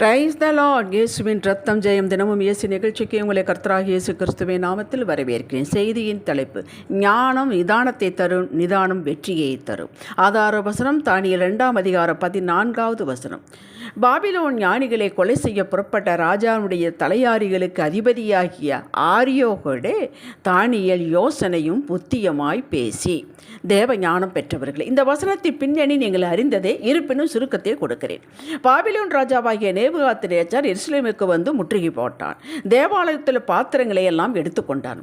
Praise the Lord இயேசுவின் ரத்தம் ஜெயம் தினமும் இயேசு நிகழ்ச்சிக்கு உங்களை கர்த்தராக இயேசு கிறிஸ்துவின் நாமத்தில் வரவேற்கிறேன். செய்தியின் தலைப்பு ஞானம் நிதானத்தை தரும் நிதானம் வெற்றியை தரும். ஆதார வசனம் தானியல் இரண்டாம் அதிகாரம் பதினான்காவது வசனம். பாபிலோன் ஞானிகளை கொலை செய்ய புறப்பட்ட ராஜாவுடைய தலையாரிகளுக்கு அதிபதியாகிய ஆரியோகோடே தானியல் யோசனையும் புத்தியமாய் பேசி தேவ ஞானம் பெற்றவர்கள் இந்த வசனத்தின் பின்னணி நீங்கள் அறிந்ததே இருப்பினும் சுருக்கத்தை கொடுக்கிறேன். பாபிலோன் ராஜாவாகிய நேபுகாத்து எருசலேமுக்கு வந்து முற்றுகை போட்டான். தேவாலயத்தில் பாத்திரங்களை எல்லாம் எடுத்துக்கொண்டான்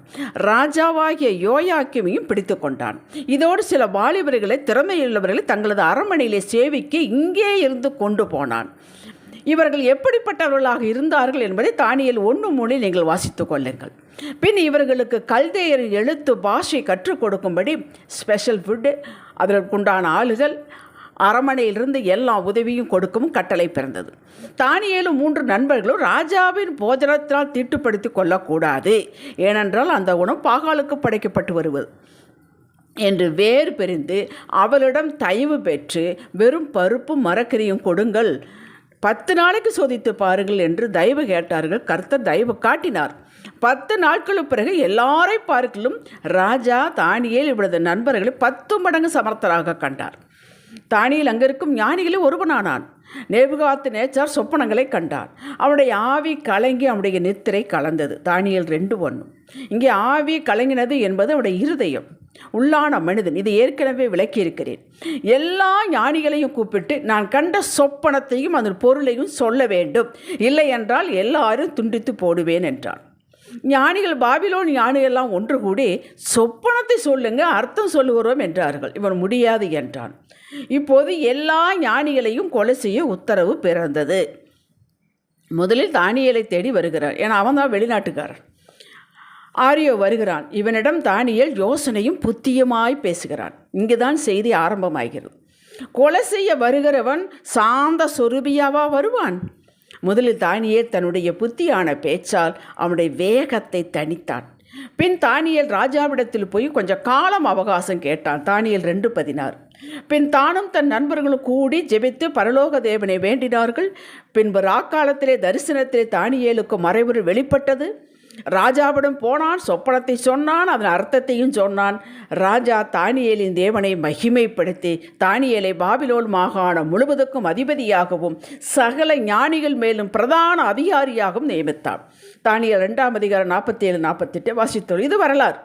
ராஜாவாகிய யோயாக்கியமையும் பிடித்து கொண்டான். இதோடு சில வாலிபர்களை திறமையுள்ளவர்களை தங்களது அரண்மனையிலே சேவிக்க இங்கே இருந்து கொண்டு போனான். இவர்கள் எப்படிப்பட்டவர்களாக இருந்தார்கள் என்பதை தானியல் ஒன்று மூலில் நீங்கள் வாசித்துக் கொள்ளுங்கள். பின் இவர்களுக்கு கல்தேயர் எழுத்து பாஷை கற்றுக் கொடுக்கும்படி ஸ்பெஷல் ஃபுட்டு அதற்குண்டான ஆளுகள் அரமனையிலிருந்து எல்லா உதவியும் கொடுக்கவும் கட்டளை பிறந்தது. தானியேலும் மூன்று நண்பர்களும் ராஜாவின் போஜனத்தினால் தீட்டுப்படுத்தி கொள்ளக்கூடாது. ஏனென்றால் அந்த உணவு பாகாலுக்கு படைக்கப்பட்டு வருவது. என்று வேறு பிரிந்து அவளிடம் தயவு பெற்று வெறும் பருப்பும் மரக்கறியும் கொடுங்கள். பத்து நாளைக்கு சோதித்து பாருங்கள் என்று தயவு கேட்டார்கள். கர்த்தர் தயவு காட்டினார். பத்து நாட்களுக்கு பிறகு எல்லாரை பார்க்கலும் ராஜா தானியேல் இவரது நண்பர்களை பத்து மடங்கு சமர்த்தராக கண்டார். தானியில் அங்கிருக்கும் ஞானிகளில் ஒருவனானான். நேபுகாத்து நேச்சார் சொப்பனங்களை கண்டான். அவனுடைய ஆவி கலங்கி அவனுடைய நித்திரை கலந்தது. தானியல் ரெண்டு ஒன்றும் இங்கே ஆவி கலங்கினது என்பது அவனுடைய இருதயம். உள்ளான மனிதன் இதை ஏற்கனவே விளக்கியிருக்கிறேன். எல்லா ஞானிகளையும் கூப்பிட்டு நான் கண்ட சொப்பனத்தையும் அதன் பொருளையும் சொல்ல வேண்டும். இல்லை என்றால் எல்லாரும் துண்டித்து போடுவேன் என்றான். ஞானிகள் பாபிலோன் ஞானிகள்லாம் ஒன்று கூடி சொப்பனத்தை சொல்லுங்க அர்த்தம் சொல்லுகிறோம் என்றார்கள். இவன் முடியாது என்றான். இப்போது எல்லா ஞானிகளையும் கொலை செய்ய உத்தரவு பிறந்தது. முதலில் தானியலை தேடி வருகிறார் ஏன்னா அவன் தான் வெளிநாட்டுக்காரன். ஆரியோ வருகிறான். இவனிடம் தானியல் யோசனையும் புத்தியுமாய் பேசுகிறான். இங்குதான் செய்தி ஆரம்பமாகிறது. கொலை செய்ய வருகிறவன் சாந்த சொருபியாவா வருவான்? முதலில் தானியே தன்னுடைய புத்தியான பேச்சால் அவனுடைய வேகத்தை தணித்தான். பின் தானியல் ராஜாவிடத்தில் போய் கொஞ்சம் காலம் அவகாசம் கேட்டான். தானியல் ரெண்டு பதினாறு. பின் தானும் தன் நண்பர்களும் கூடி ஜெபித்து பரலோக தேவனை வேண்டினார்கள். பின்பு ராக்காலத்திலே தரிசனத்திலே தானியேலுக்கு மறைவுறு வெளிப்பட்டது. ராஜாவிடம் போனான் சொப்பனத்தை சொன்னான் அதன் அர்த்தத்தையும் சொன்னான். ராஜா தானியேலின் தேவனை மகிமைப்படுத்தி தானியேலை பாபிலோல் மாகாணம் முழுவதுக்கும் அதிபதியாகவும் சகல ஞானிகள் மேலும் பிரதான அதிகாரியாகவும் நியமித்தான். தானியல் ரெண்டாம் அதிகாரம் நாற்பத்தி ஏழு நாற்பத்தெட்டு வாசித்தோம் இது வரலாறு.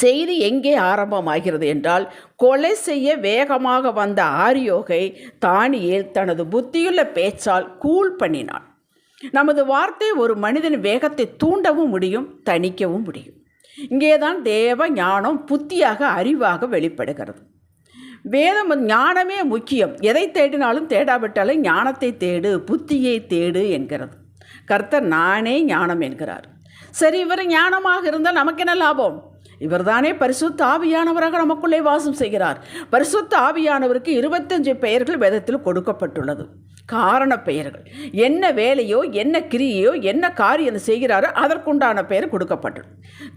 செய்தி எங்கே ஆரம்பமாகிறது என்றால் கொலை செய்ய வேகமாக வந்த ஆரியோகை தானியேல் தனது புத்தியுள்ள பேச்சால் கூல் பண்ணினான். நமது வார்த்தை ஒரு மனிதன் வேகத்தை தூண்டவும் முடியும் தணிக்கவும் முடியும். இங்கேதான் தேவ ஞானம் புத்தியாக அறிவாக வெளிப்படுகிறது. வேதம் ஞானமே முக்கியம். எதை தேடினாலும் தேடாவிட்டாலும் ஞானத்தை தேடு புத்தியை தேடு என்கிறது. கர்த்தர் நானே ஞானம் என்கிறார். சரி இவர் ஞானமாக இருந்தால் நமக்கு என்ன லாபம்? இவர்தானே பரிசுத்த ஆவியானவராக நமக்குள்ளே வாசம் செய்கிறார். பரிசுத்த ஆவியானவருக்கு இருபத்தஞ்சு பெயர்கள் வேதத்தில் கொடுக்கப்பட்டுள்ளது. காரண பெயர்கள். என்ன வேலையோ என்ன கிரியையோ என்ன காரியம் செய்கிறாரோ அதற்குண்டான பெயர் கொடுக்கப்பட்டது.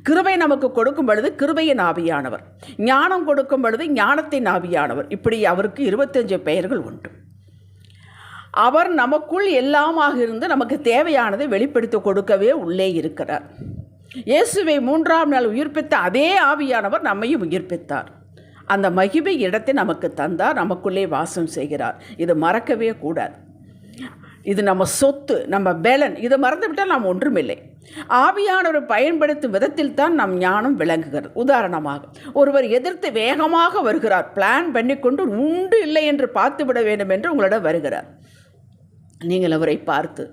கிருபை நமக்கு கொடுக்கும் பொழுது கிருபையின் ஆவியானவர். ஞானம் கொடுக்கும் பொழுது ஞானத்தின் ஆவியானவர். இப்படி அவருக்கு இருபத்தஞ்சு பெயர்கள் உண்டு. அவர் நமக்குள் எல்லாமாக இருந்து நமக்கு தேவையானதை வெளிப்படுத்தி கொடுக்கவே உள்ளே இருக்கிறார். இயேசுவை மூன்றாம் நாள் உயிர்ப்பித்த அதே ஆவியானவர் நம்மையும் உயிர்ப்பித்தார் அந்த மகிமை இடத்தை நமக்கு தந்தார் நமக்குள்ளே வாசம் செய்கிறார். இது மறக்கவே கூடாது. இது நம்ம சொத்து நம்ம பேலன் இதை மறந்துவிட்டால் நாம் ஒன்றுமில்லை. ஆவியானவர் பயன்படுத்தும் விதத்தில் தான் நம் ஞானம் விளங்குகிறது. உதாரணமாக ஒருவர் எதிர்த்து வேகமாக வருகிறார். பிளான் பண்ணிக்கொண்டு உண்டு இல்லை என்று பார்த்து விட வேண்டும் என்று உங்களிடம் வருகிறார். நீங்கள் அவரை பார்த்து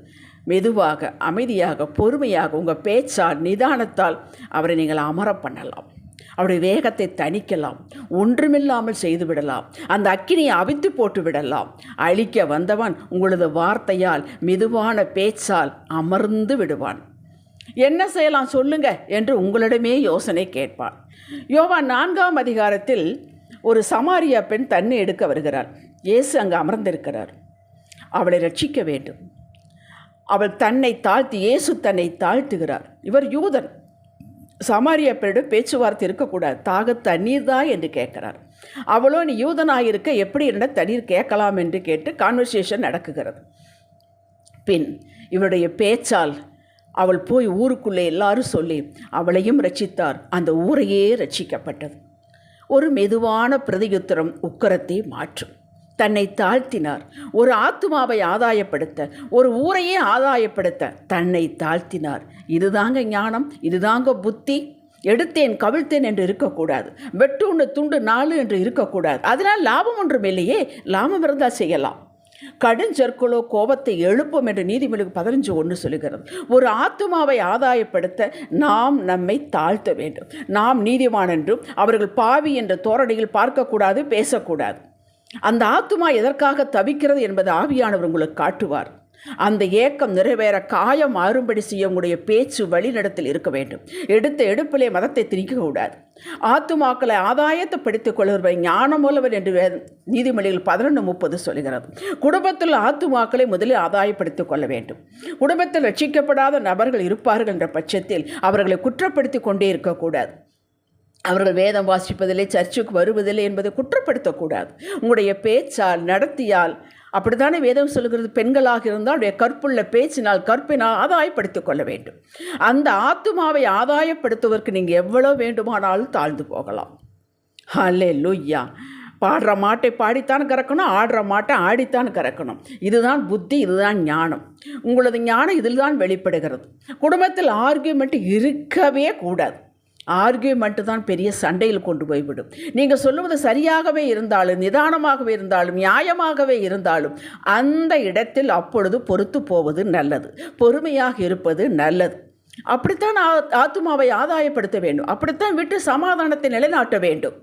மெதுவாக அமைதியாக பொறுமையாக உங்கள் பேச்சால் நிதானத்தால் அவரை நீங்கள் அமர பண்ணலாம். அவருடைய வேகத்தை தணிக்கலாம். ஒன்றுமில்லாமல் செய்து விடலாம். அந்த அக்கினியை அவித்து போட்டு விடலாம். அழிக்க வந்தவன் உங்களது வார்த்தையால் மெதுவான பேச்சால் அமர்ந்து விடுவான். என்ன செய்யலாம் சொல்லுங்க என்று உங்களிடமே யோசனை கேட்பான். யோவா நான்காம் அதிகாரத்தில் ஒரு சமாரியா பெண் தண்ணி எடுக்க வருகிறார் இயேசு அங்கு அமர்ந்திருக்கிறார். அவளை ரட்சிக்க வேண்டும். அவள் தன்னை தாழ்த்தி இயேசு தன்னை தாழ்த்துகிறார். இவர் யூதன். சமாரிய பெண்ணிடம் பேச்சுவார்த்தை இருக்கக்கூடாது. தாக தண்ணீர் தான் என்று கேட்கிறார். அவளோ நீ யூதனாக இருக்க எப்படி என்ன தண்ணீர் கேட்கலாம் என்று கேட்டு கான்வர்சேஷன் நடக்குகிறது. பின் இவருடைய பேச்சால் அவள் போய் ஊருக்குள்ளே எல்லாரும் சொல்லி அவளையும் ரட்சித்தார். அந்த ஊரையே ரட்சிக்கப்பட்டது. ஒரு மெதுவான பிரதியுத்தரம் உக்கரத்தை மாற்றும். தன்னை தாழ்த்தினார். ஒரு ஆத்துமாவை ஆதாயப்படுத்த ஒரு ஊரையே ஆதாயப்படுத்த தன்னை தாழ்த்தினார். இதுதாங்க ஞானம் இதுதாங்க புத்தி. எடுத்தேன் கவிழ்த்தேன் என்று இருக்கக்கூடாது. வெட்டு ஒன்று துண்டு நாலு என்று இருக்கக்கூடாது. அதனால் லாபம் ஒன்றும் இல்லையே லாபம் இருந்தால் செய்யலாம். கடுஞ்சொற்களோ கோபத்தை எழுப்பும் என்று நீதிமொழிக்கு பதினஞ்சு ஒன்று சொல்லுகிறது. ஒரு ஆத்துமாவை ஆதாயப்படுத்த நாம் நம்மை தாழ்த்த வேண்டும். நாம் நீதிமான் என்றும் அவர்கள் பாவி என்ற தோரணையில் பார்க்கக்கூடாது பேசக்கூடாது. அந்த ஆத்துமா எதற்காக தவிக்கிறது என்பது ஆவியானவர் உங்களுக்கு காட்டுவார். அந்த ஏக்கம் நிறைவேற காயம் மாறும்படி செய்ய உங்களுடைய பேச்சு வழிநடத்தில் இருக்க வேண்டும். எடுத்த எடுப்பிலே மதத்தை திணிக்கக்கூடாது ஆத்துமாக்களை ஆதாயத்தைப்படுத்திக் கொள்கிறவரை ஞானமுள்ளவர் என்று வே- நீதிமொழிகள் பதினொன்று முப்பது சொல்கிறது குடும்பத்தில் ஆத்துமாக்களை முதலில் ஆதாயப்படுத்திக் கொள்ள வேண்டும். குடும்பத்தில் ரட்சிக்கப்படாத நபர்கள் இருப்பார்கள் என்ற பட்சத்தில் அவர்களை குற்றப்படுத்தி கொண்டே இருக்கக்கூடாது அவர்கள் வேதம் வாசிப்பதில்லை சர்ச்சுக்கு வருவதில்லை என்பதை குற்றப்படுத்தக்கூடாது. உங்களுடைய பேச்சால் நடத்தியால் அப்படித்தானே வேதம் சொல்கிறது பெண்களாக இருந்தால் அவருடைய கற்புள்ள பேச்சினால் கற்பினால் ஆதாயப்படுத்திக் கொள்ள வேண்டும். அந்த ஆத்துமாவை ஆதாயப்படுத்துவதற்கு நீங்கள் எவ்வளோ வேண்டுமானாலும் தாழ்ந்து போகலாம். ஹலே லுய்யா பாடுற மாட்டை பாடித்தான் கறக்கணும் ஆடுற மாட்டை ஆடித்தான் கறக்கணும். இதுதான் புத்தி இதுதான் ஞானம். உங்களது ஞானம் இதில் தான் வெளிப்படுகிறது. குடும்பத்தில் ஆர்கியூமெண்ட் இருக்கவே கூடாது. ஆர்கியூமெண்ட்டு தான் பெரிய சண்டையில் கொண்டு போய்விடும். நீங்கள் சொல்லுவது சரியாகவே இருந்தாலும் நிதானமாகவே இருந்தாலும் நியாயமாகவே இருந்தாலும் அந்த இடத்தில் அப்பொழுது பொறுத்து போவது நல்லது. பொறுமையாக இருப்பது நல்லது. அப்படித்தான் ஆத்மாவை ஆத்துமாவை ஆதாயப்படுத்த வேண்டும். அப்படித்தான் விட்டு சமாதானத்தை நிலைநாட்ட வேண்டும்.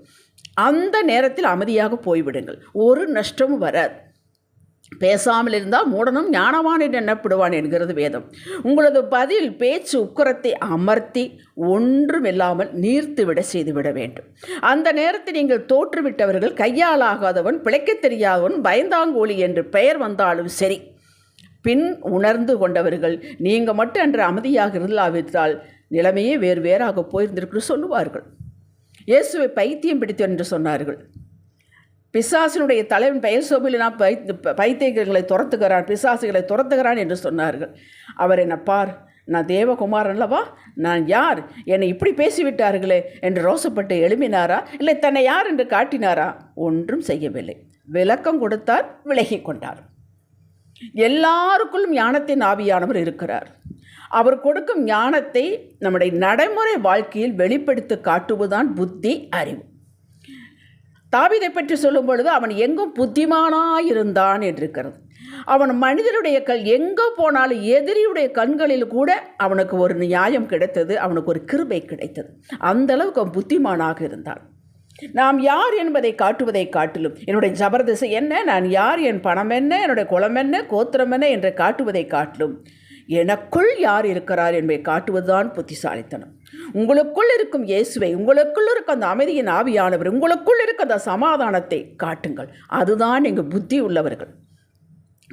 அந்த நேரத்தில் அமைதியாக போய்விடுங்கள். ஒரு நஷ்டமும் வராது. பேசாமல் இருந்தால் மூடனும் ஞானவான் என்று எண்ணப்படுவான் என்கிறது வேதம். உங்களது பதில் பேச்சு உக்கரத்தை அமர்த்தி ஒன்றுமில்லாமல் நீர்த்துவிட செய்துவிட வேண்டும். அந்த நேரத்தில் நீங்கள் தோற்றுவிட்டவர்கள் கையாலாகாதவன் பிழைக்கத் தெரியாதவன் பயந்தாங்கோலி என்று பெயர் வந்தாலும் சரி பின் உணர்ந்து கொண்டவர்கள் நீங்கள் மட்டும் அன்று அமைதியாக இருந்தாவிட்டால் நிலைமையே வேறு வேறாக போயிருந்திருக்கு சொல்லுவார்கள். இயேசுவை பைத்தியம் பிடித்தவர் என்று சொன்னார்கள். பிசாசினுடைய தலைவன் பெயர் சோபிலினா நான் பை பைத்தியங்களை துரத்துகிறான் பிசாசுகளை துரத்துகிறான் என்று சொன்னார்கள். அவர் என்ன பார் நான் தேவகுமாரன் அல்லவா நான் யார்? என்னை இப்படி பேசிவிட்டார்களே? என்று ரோசப்பட்டு எழுப்பினாரா இல்லை தன்னை யார் என்று காட்டினாரா? ஒன்றும் செய்யவில்லை. விளக்கம் கொடுத்தார் விலகி கொண்டார். எல்லாருக்குள்ளும் ஞானத்தின் ஆவியானவர் இருக்கிறார். அவர் கொடுக்கும் ஞானத்தை நம்முடைய நடைமுறை வாழ்க்கையில் வெளிப்படுத்தி காட்டுவதுதான் புத்தி அறிவு. தாவிதை பற்றி சொல்லும் பொழுது அவன் எங்கும் புத்திமானாயிருந்தான் என்றிருக்கிறது. அவன் மனிதனுடைய கல் எங்கே போனாலும் எதிரியுடைய கண்களில் கூட அவனுக்கு ஒரு நியாயம் கிடைத்தது அவனுக்கு ஒரு கிருபை கிடைத்தது. அந்த அளவுக்கு அவன் புத்திமானாக இருந்தான். நாம் யார் என்பதை காட்டுவதை காட்டிலும் என்னுடைய ஜபர்தசை என்ன நான் யார் என் பணம் என்ன என்னுடைய குளம் என்ன கோத்திரம் என்ன என்று காட்டுவதை காட்டிலும் எனக்குள் யார் இருக்கிறார் என்பதை காட்டுவதுதான் புத்திசாலித்தனம். உங்களுக்குள் இருக்கும் இயேசுவை உங்களுக்குள் இருக்க அந்த அமைதியின் ஆவியானவர் உங்களுக்குள் இருக்க அந்த சமாதானத்தை காட்டுங்கள். அதுதான் எங்கள் புத்தி உள்ளவர்கள்.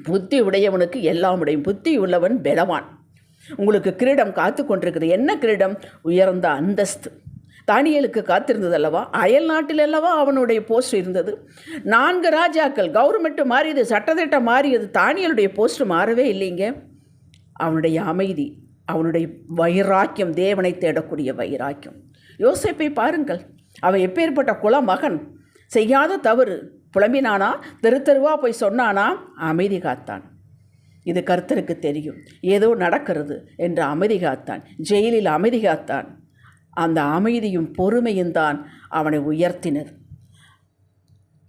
புத்தி உடையவனுக்கு எல்லாம் உடையும். புத்தி உள்ளவன் பலவான். உங்களுக்கு கிரீடம் காத்து கொண்டிருக்குது என்ன கிரீடம்? உயர்ந்த அந்தஸ்து. தானியலுக்கு காத்திருந்தது அல்லவா? அயல் நாட்டில் அல்லவா அவனுடைய போஸ்ட் இருந்தது? நான்கு ராஜாக்கள் கவர்மெண்ட்டு மாறியது சட்டத்திட்டம் மாறியது தானியலுடைய போஸ்ட் மாறவே இல்லைங்க. அவனுடைய அமைதி அவனுடைய வைராக்கியம் தேவனை தேடக்கூடிய வைராக்கியம். யோசிப்பை பாருங்கள். அவன் எப்பேற்பட்ட குலமகன்? செய்யாத தவறு. புலம்பினானா? தெரு தெருவா போய் சொன்னானா? அமைதி காத்தான். இது கர்த்தருக்கு தெரியும். ஏதோ நடக்கிறது என்று அமைதி காத்தான். ஜெயிலில் அமைதி காத்தான். அந்த அமைதியும் பொறுமையும் தான் அவனை உயர்த்தினர்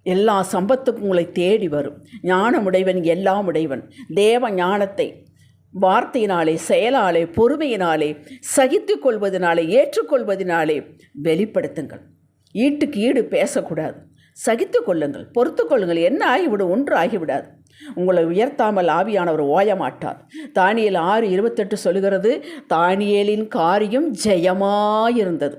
எல்லா சம்பத்துக்கும் உங்களை தேடி வரும். ஞானமுடைவன் எல்லாம் உடையவன். தேவ ஞானத்தை வார்த்தையினாலே செயலாலே பொறுமையினாலே சகித்து கொள்வதனாலே ஏற்றுக்கொள்வதனாலே வெளிப்படுத்துங்கள். ஈட்டுக்கு ஈடு பேசக்கூடாது. சகித்து கொள்ளுங்கள் பொறுத்து கொள்ளுங்கள் என்ன ஆகிவிடும்? ஒன்று ஆகிவிடாது. உங்களை உயர்த்தாமல் ஆவியானவர் ஓய மாட்டார் தானியேல் ஆறு இருபத்தெட்டு சொல்லுகிறது தானியேலின் காரியம் ஜெயமாயிருந்தது.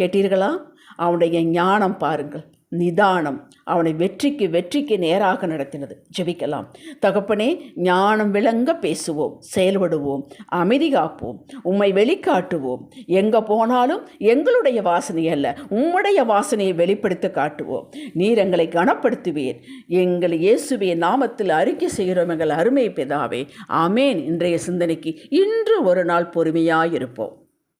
கேட்டீர்களா? அவனுடைய ஞானம் பாருங்கள். நிதானம் அவனை வெற்றிக்கு வெற்றிக்கு நேராக நடத்தினது. ஜெபிக்கலாம். தகப்பனே ஞானம் விளங்க பேசுவோம் செயல்படுவோம் அமைதி காப்போம் உம்மை வெளிக்காட்டுவோம். எங்கே போனாலும் எங்களுடைய வாசனை அல்ல உம்முடைய வாசனையை வெளிப்படுத்தி காட்டுவோம். நீர் எங்களை கனப்படுத்துவீர். எங்கள் இயேசுவே நாமத்தில் அறிக்கை செய்கிறோம் எங்கள் அருமை பிதாவே. ஆமேன். இன்றைய சிந்தனைக்கு இன்று ஒரு நாள் பொறுமையாயிருப்போம்